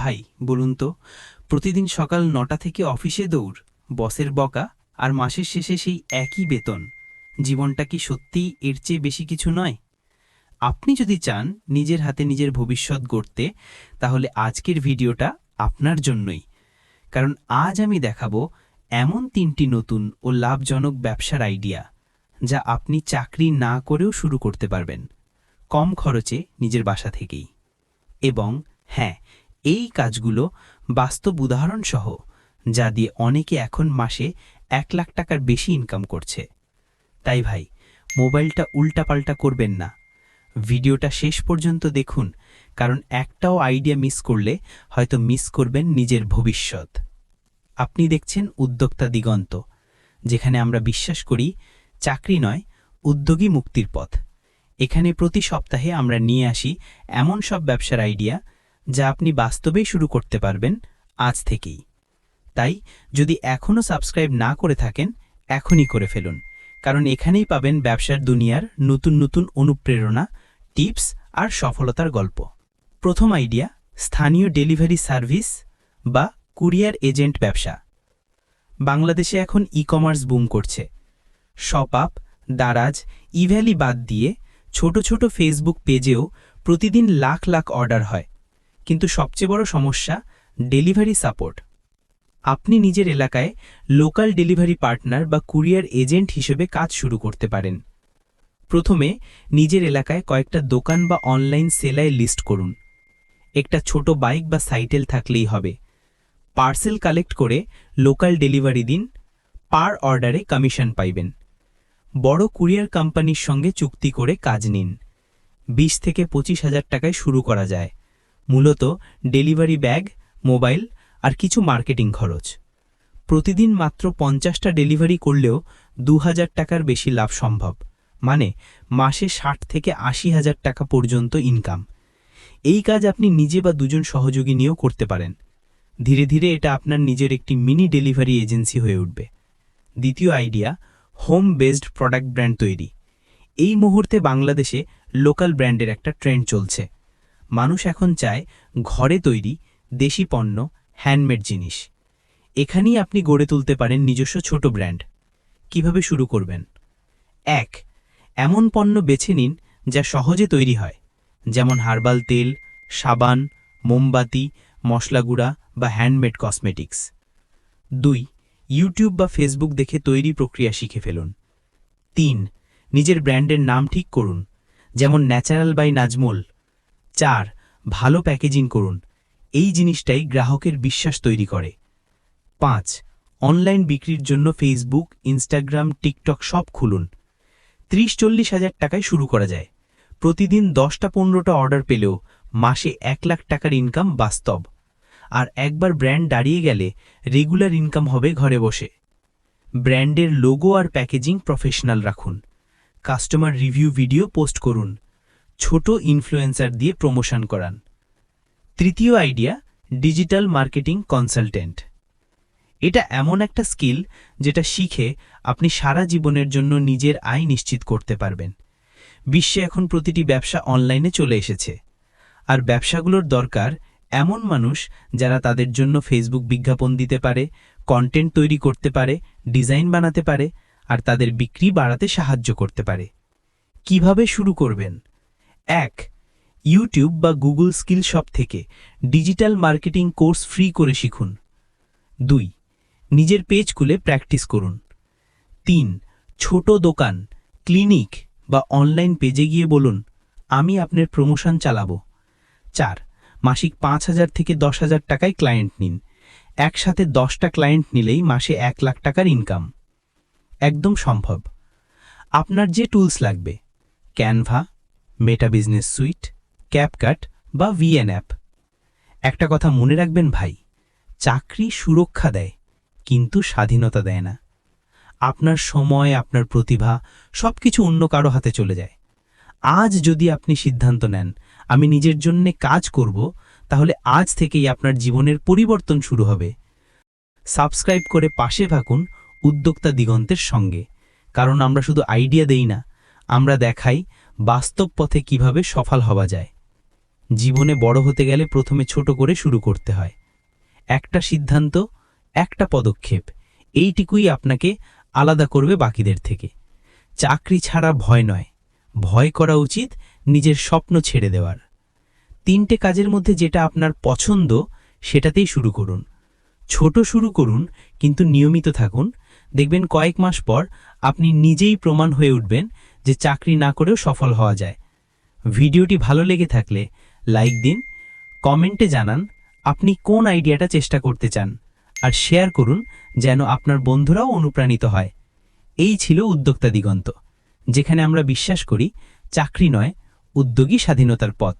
ভাই, বলুন তো, প্রতিদিন সকাল নটা থেকে অফিসে দৌড়, বসের বকা আর মাসের শেষে সেই একই বেতন। জীবনটা কি সত্যিই এর চেয়ে বেশি কিছু নয়? আপনি যদি চান নিজের হাতে নিজের ভবিষ্যৎ গড়তে, তাহলে আজকের ভিডিওটা আপনার জন্যই। কারণ আজ আমি দেখাবো এমন তিনটি নতুন ও লাভজনক ব্যবসার আইডিয়া, যা আপনি চাকরি না করেও শুরু করতে পারবেন, কম খরচে নিজের বাসা থেকেই। এবং হ্যাঁ এই কাজগুলো বাস্তব উদাহরণ সহ যা দিয়ে অনেকে এখন মাসে এক লাখ টাকার বেশি ইনকাম করছে। তাই ভাই, মোবাইলটা উল্টাপাল্টা করবেন না। ভিডিওটা শেষ পর্যন্ত দেখুন, কারণ একটাও আইডিয়া মিস করলে হয়তো মিস করবেন নিজের ভবিষ্যৎ। আপনি দেখছেন উদ্যোক্তা দিগন্ত, যেখানে আমরা বিশ্বাস করি চাকরি নয় উদ্যোগী মুক্তির পথ। এখানে প্রতি সপ্তাহে আমরা নিয়ে আসি এমন সব ব্যবসার আইডিয়া যা আপনি বাস্তবেই শুরু করতে পারবেন আজ থেকেই। তাই, যদি এখনও সাবস্ক্রাইব না করে থাকেন, এখনই করে ফেলুন, কারণ এখানেই পাবেন ব্যবসার দুনিয়ার নতুন নতুন অনুপ্রেরণা, টিপস আর সফলতার গল্প। প্রথম আইডিয়া, স্থানীয় ডেলিভারি সার্ভিস বা কুরিয়ার এজেন্ট ব্যবসা। বাংলাদেশে এখন ই কমার্স বুম করছে। শপ আপ, দারাজ, ইভ্যালি বাদ দিয়ে ছোট ছোট ফেসবুক পেজেও প্রতিদিন লাখ লাখ অর্ডার হয়। কিন্তু সবচেয়ে বড় সমস্যা ডেলিভারি সাপোর্ট। আপনি নিজের এলাকায় লোকাল ডেলিভারি পার্টনার বা কুরিয়ার এজেন্ট হিসেবে কাজ শুরু করতে পারেন। প্রথমে নিজের এলাকায় কয়েকটা দোকান বা অনলাইন সেলায় লিস্ট করুন। একটা ছোট বাইক বা সাইকেল থাকলেই হবে। পার্সেল কালেক্ট করে লোকাল ডেলিভারি দিন, পার অর্ডারে কমিশন পাইবেন। বড় কুরিয়ার কোম্পানির সঙ্গে চুক্তি করে কাজ নিন। বিশ থেকে পঁচিশ হাজার টাকায় শুরু করা যায়। মূলত ডেলিভারি ব্যাগ, মোবাইল আর কিছু মার্কেটিং খরচ। প্রতিদিন মাত্র পঞ্চাশটা ডেলিভারি করলেও দু হাজার টাকার বেশি লাভ সম্ভব। মানে মাসে ষাট থেকে আশি হাজার টাকা পর্যন্ত ইনকাম এই কাজ আপনি নিজে বা দুজন সহযোগী নিয়েও করতে পারেন। ধীরে ধীরে এটা আপনার নিজের একটি মিনি ডেলিভারি এজেন্সি হয়ে উঠবে। দ্বিতীয় idea home based product brand তৈরি। এই মুহূর্তে বাংলাদেশে লোকাল ব্র্যান্ডের একটা ট্রেন্ড চলছে। মানুষ এখন চায় ঘরে তৈরি দেশি পণ্য হ্যান্ডমেড জিনিস। এখানেই আপনি গড়ে তুলতে পারেন নিজস্ব ছোট ব্র্যান্ড কীভাবে শুরু করবেন? এক, এমন পণ্য বেছে নিন যা সহজে তৈরি হয়। যেমন হার্বাল তেল, সাবান, মোমবাতি, মশলা গুঁড়া বা হ্যান্ডমেড কসমেটিক্স দুই, ইউটিউব বা ফেসবুক দেখে তৈরি প্রক্রিয়া শিখে ফেলুন। তিন, নিজের ব্র্যান্ডের নাম ঠিক করুন। যেমন ন্যাচারাল বাই নাজমুল। চার, ভালো প্যাকেজিং করুন। এই জিনিসটাই গ্রাহকের বিশ্বাস তৈরি করে। পাঁচ, অনলাইন বিক্রির জন্য ফেসবুক, ইনস্টাগ্রাম, টিকটক সব খুলুন। ত্রিশ, চল্লিশ হাজার টাকায় শুরু করা যায়। প্রতিদিন দশটা, পনেরোটা অর্ডার পেলেও মাসে এক লাখ টাকার ইনকাম বাস্তব। আর একবার ব্র্যান্ড দাঁড়িয়ে গেলে রেগুলার ইনকাম হবে ঘরে বসে। ব্র্যান্ডের লোগো আর প্যাকেজিং প্রফেশনাল রাখুন। কাস্টমার রিভিউ ভিডিও পোস্ট করুন। ছোট ইনফ্লুয়েন্সার দিয়ে প্রমোশন করান। তৃতীয় আইডিয়া ডিজিটাল মার্কেটিং কনসালটেন্ট এটা এমন একটা স্কিল যেটা শিখে আপনি সারা জীবনের জন্য নিজের আয় নিশ্চিত করতে পারবেন। বিশ্বে এখন প্রতিটি ব্যবসা অনলাইনে চলে এসেছে। আর ব্যবসাগুলোর দরকার এমন মানুষ যারা তাদের জন্য ফেসবুক বিজ্ঞাপন দিতে পারে কন্টেন্ট তৈরি করতে পারে ডিজাইন বানাতে পারে, আর তাদের বিক্রি বাড়াতে সাহায্য করতে পারে। কীভাবে শুরু করবেন? এক ইউটিউব বা গুগল স্কিল শপ থেকে ডিজিটাল মার্কেটিং কোর্স ফ্রি করে শিখুন। দুই, নিজের পেজ খুলে প্র্যাকটিস করুন। তিন, ছোট দোকান ক্লিনিক বা অনলাইন পেজে গিয়ে বলুন, আমি আপনার প্রমোশন চালাবো। চার, মাসিক পাঁচ হাজার থেকে দশ হাজার টাকায় ক্লায়েন্ট নিন। একসাথে দশটা ক্লায়েন্ট নিলেই মাসে এক লাখ টাকার ইনকাম একদম সম্ভব। আপনার যে টুলস লাগবে Canva Meta business suite CapCut বা ভিএন অ্যাপ একটা কথা মনে রাখবেন ভাই, চাকরি সুরক্ষা দেয়, কিন্তু স্বাধীনতা দেয় না। আপনার সময়, আপনার প্রতিভা সবকিছু অন্য কারও হাতে চলে যায়। আজ যদি আপনি সিদ্ধান্ত নেন, আমি নিজের জন্য কাজ করব, তাহলে আজ থেকেই আপনার জীবনের পরিবর্তন শুরু হবে। সাবস্ক্রাইব করে পাশে থাকুন উদ্যোক্তা দিগন্তের সঙ্গে। কারণ আমরা শুধু আইডিয়া দেই না, আমরা দেখাই বাস্তব পথে কীভাবে সফল হওয়া যায়। জীবনে বড় হতে গেলে প্রথমে ছোট করে শুরু করতে হয়। একটা সিদ্ধান্ত, একটা পদক্ষেপ, এইটুকুই আপনাকে আলাদা করবে বাকিদের থেকে। চাকরি ছাড়া ভয় নয়। ভয় করা উচিত নিজের স্বপ্ন ছেড়ে দেওয়ার। তিনটে কাজের মধ্যে যেটা আপনার পছন্দ, সেটাতেই শুরু করুন। ছোট শুরু করুন, কিন্তু নিয়মিত থাকুন। দেখবেন কয়েক মাস পর আপনি নিজেই প্রমাণ হয়ে উঠবেন যে চাকরি না করেও সফল হওয়া যায়। ভিডিওটি ভালো লেগে থাকলে লাইক দিন, কমেন্টে জানান আপনি কোন আইডিয়াটা চেষ্টা করতে চান, আর শেয়ার করুন যেন আপনার বন্ধুরাও অনুপ্রাণিত হয়। এই ছিল উদ্যোক্তা দিগন্ত, যেখানে আমরা বিশ্বাস করি চাকরি নয় উদ্যোগী স্বাধীনতার পথ।